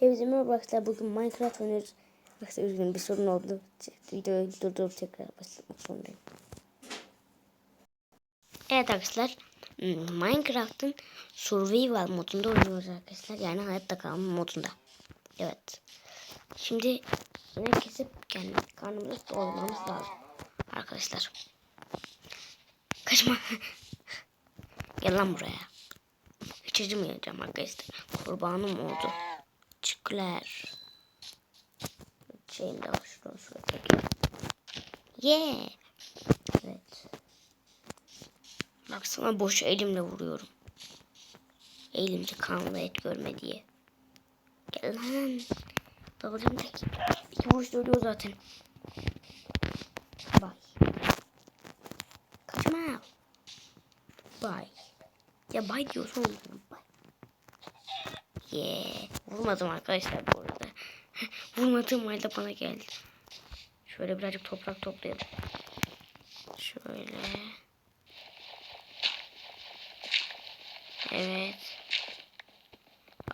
Hepinize merhaba arkadaşlar. Bugün Minecraft oynuyoruz. Arkadaşlar üzgünüm bir sorun oldu. Videoyu durdurup tekrar başlamak zorundayım. Evet arkadaşlar. Minecraft'ın Survival modunda oynuyoruz arkadaşlar. Yani hayatta kalma modunda. Evet. Şimdi inek kesip kendi karnımızı doldurmamız lazım. Arkadaşlar. Kaçma. Gel lan buraya. Hiç acımayacağım arkadaşlar. Kurbanım oldu. Teşekkürler. Şeyim de. Şuradan şuraya. Yeah. Evet. Baksana boş elimle vuruyorum. Elimde kanlı et görme diye. Gel lan. Dalacağım tek. İki vuruş ölüyor zaten. Bay. Kaçma. Bay. Ya bay diyorsun. Bay. Yeah. Vurmadım arkadaşlar bu arada. Vurmadığım halde bana geldi. Şöyle birazcık toprak toplayalım. Şöyle. Evet.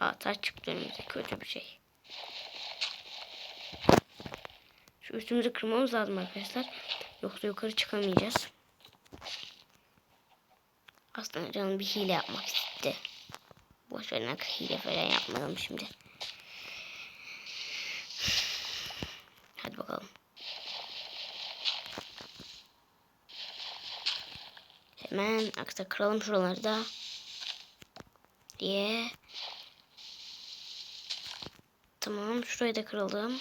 Aa taş çıktı önümüze. Kötü bir şey. Şu üstümüzü kırmamız lazım arkadaşlar. Yoksa yukarı çıkamayacağız. Aslında canım bir hile yapmak istedi. Boş ver hile falan yapmayalım şimdi. Hadi bakalım. Hemen aksa kıralım şuraları da. Diye. Tamam şurayı da kıralım.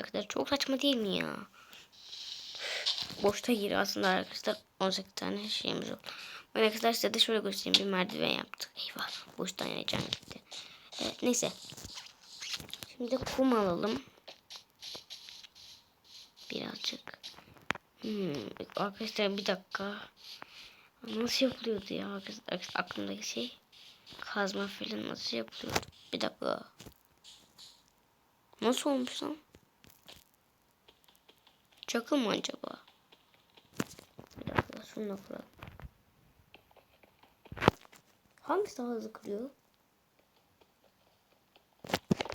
Arkadaşlar çok saçma değil mi ya? Boşta giriyor aslında arkadaşlar 18 tane şeyimiz oldu. Ben arkadaşlar de şöyle göstereyim bir merdiven yaptık. Eyvah boştan yanacağım gitti. Evet neyse. Şimdi kum alalım. Birazcık. Hmm, arkadaşlar bir dakika. Nasıl yapılıyordu ya arkadaşlar aklımdaki şey? Kazma falan nasıl yapılıyordu? Bir dakika. Nasıl olmuş lan? Çakı mı acaba? Bir dakika şunu kuralım. Hangisi daha hızlı kırıyor?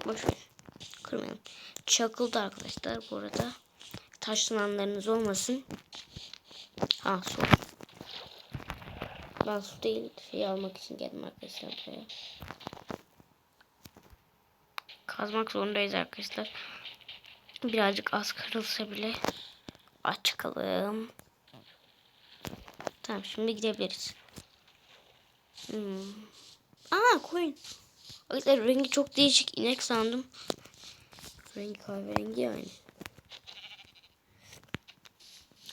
Boş ver. Kırmayalım. Çakıldı arkadaşlar bu arada. Taşlananlarınız olmasın. Ha su. Ben su değil şey almak için geldim arkadaşlar buraya. Kazmak zorundayız arkadaşlar. Birazcık az kırılsa bile açıkalım. Tamam şimdi gidebiliriz. Hmm. Aa koyun. Arkadaşlar rengi çok değişik. inek sandım. Rengi kahverengi yani.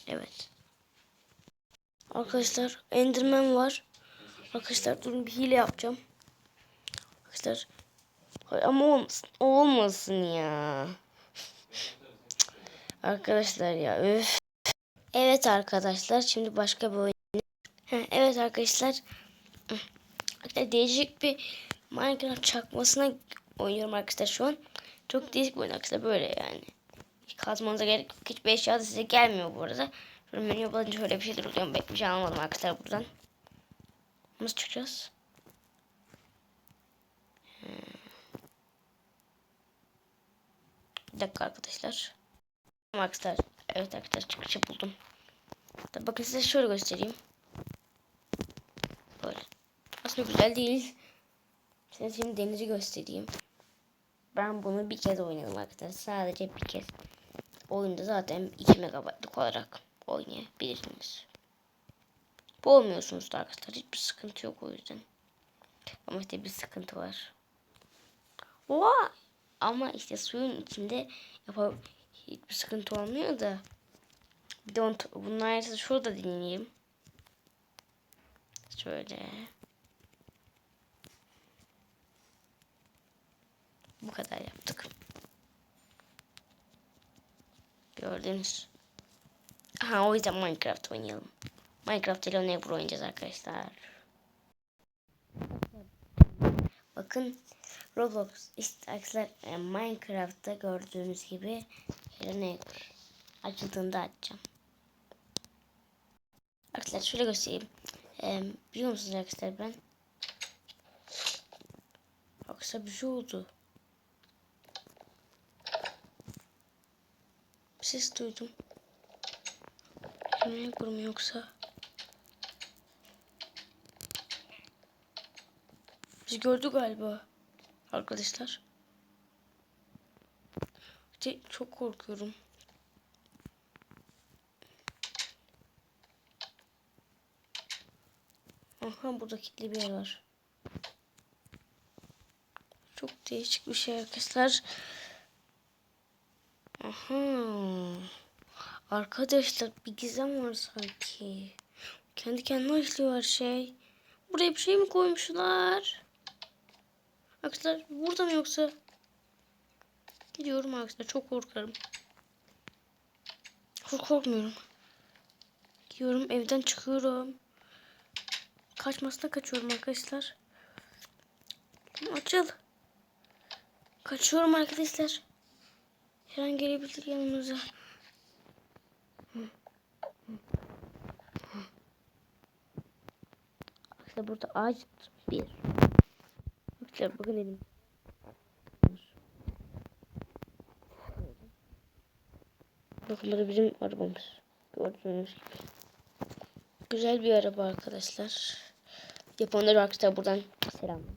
Evet. Arkadaşlar Enderman var. Arkadaşlar durun bir hile yapacağım. Arkadaşlar ama olmasın, olmasın ya. Arkadaşlar ya öf. Evet arkadaşlar şimdi başka bir oyun. Evet arkadaşlar. Arkadaşlar değişik bir Minecraft çakmasına oynuyorum arkadaşlar şu an. Çok değişik bir oyun arkadaşlar böyle yani. Hiç kazmanıza gerek yok. Hiçbir eşya da size gelmiyor bu arada. Şöyle menüye basınca şöyle bir şeyler oluyor. Ben bir şey almadım arkadaşlar buradan. Nasıl çıkacağız? Hmm. Bir dakika arkadaşlar. Arkadaşlar. Evet arkadaşlar çıkışı buldum. Bakın size şöyle göstereyim. Aslında güzel değil. Size şimdi denizi göstereyim. Ben bunu bir kez oynadım arkadaşlar. Sadece bir kez. Oyunda zaten 2 megabaytlık olarak oynayabilirsiniz. Boğulmuyorsunuz da arkadaşlar. Hiçbir sıkıntı yok o yüzden. Ama işte bir sıkıntı var. Oha! Ama işte suyun içinde yapar hiçbir sıkıntı olmuyor da. Bir de onu, bunlar şurada dinleyeyim. Şöyle. Bu kadar yaptık. Gördünüz. Aha o yüzden Minecraft oynayalım. Minecraft ile Neighbor oynayacağız arkadaşlar. Bakın Roblox arkadaşlar e, Minecraft'ta gördüğünüz gibi Hello Neighbor açıldığında açacağım. Arkadaşlar şöyle göstereyim. Ee, biliyor musunuz arkadaşlar ben? Kısa bir şey oldu. Ses duydum. Ne yaparım yoksa? Biz gördük galiba. Arkadaşlar. Çok korkuyorum. Aha burada kilitli bir yer var. Çok değişik bir şey arkadaşlar. Aha. Arkadaşlar bir gizem var sanki. Kendi kendine işliyor her şey. Buraya bir şey mi koymuşlar? Arkadaşlar burada mı yoksa? Gidiyorum arkadaşlar çok korkarım. Korkmuyorum. Gidiyorum evden çıkıyorum. Kaçmasına kaçıyorum arkadaşlar. Açıl. Kaçıyorum arkadaşlar. Her an gelebilir yanımıza. Arkadaşlar burada ağaç bir. Arkadaşlar bakın elim. Bakın burada bizim arabamız. Gördüğünüz gibi. Güzel bir araba arkadaşlar. Yapanlar arkadaşlar buradan selamlar.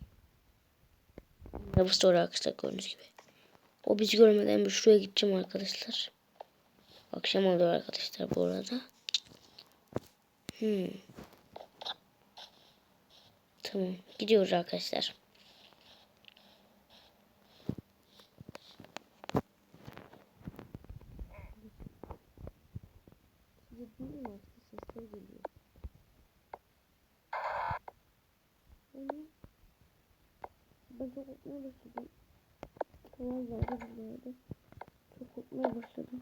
Arabası doğru arkadaşlar gördüğünüz gibi. O bizi görmeden bir şuraya gideceğim arkadaşlar. Akşam oluyor arkadaşlar bu arada. Hmm. Tamam gidiyoruz arkadaşlar. Geliyor. Ben çok korkmaya başladım. Vallahi billahi çok korkmaya başladım.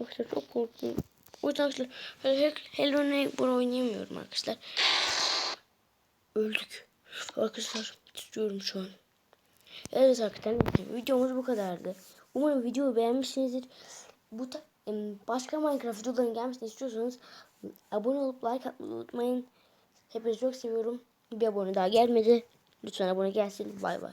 Arkadaşlar çok korktum. O yüzden arkadaşlar Hello, Hello Neighbor oynayamıyorum arkadaşlar. Öldük. Arkadaşlar tutuyorum şu an. Evet arkadaşlar videomuz bu kadardı. Umarım videoyu beğenmişsinizdir. Bu ta, başka Minecraft videoların gelmesini istiyorsanız abone olup like atmayı unutmayın. Hepinizi çok seviyorum. Bir abone daha gelmedi. Lütfen abone gelsin. Bay bay.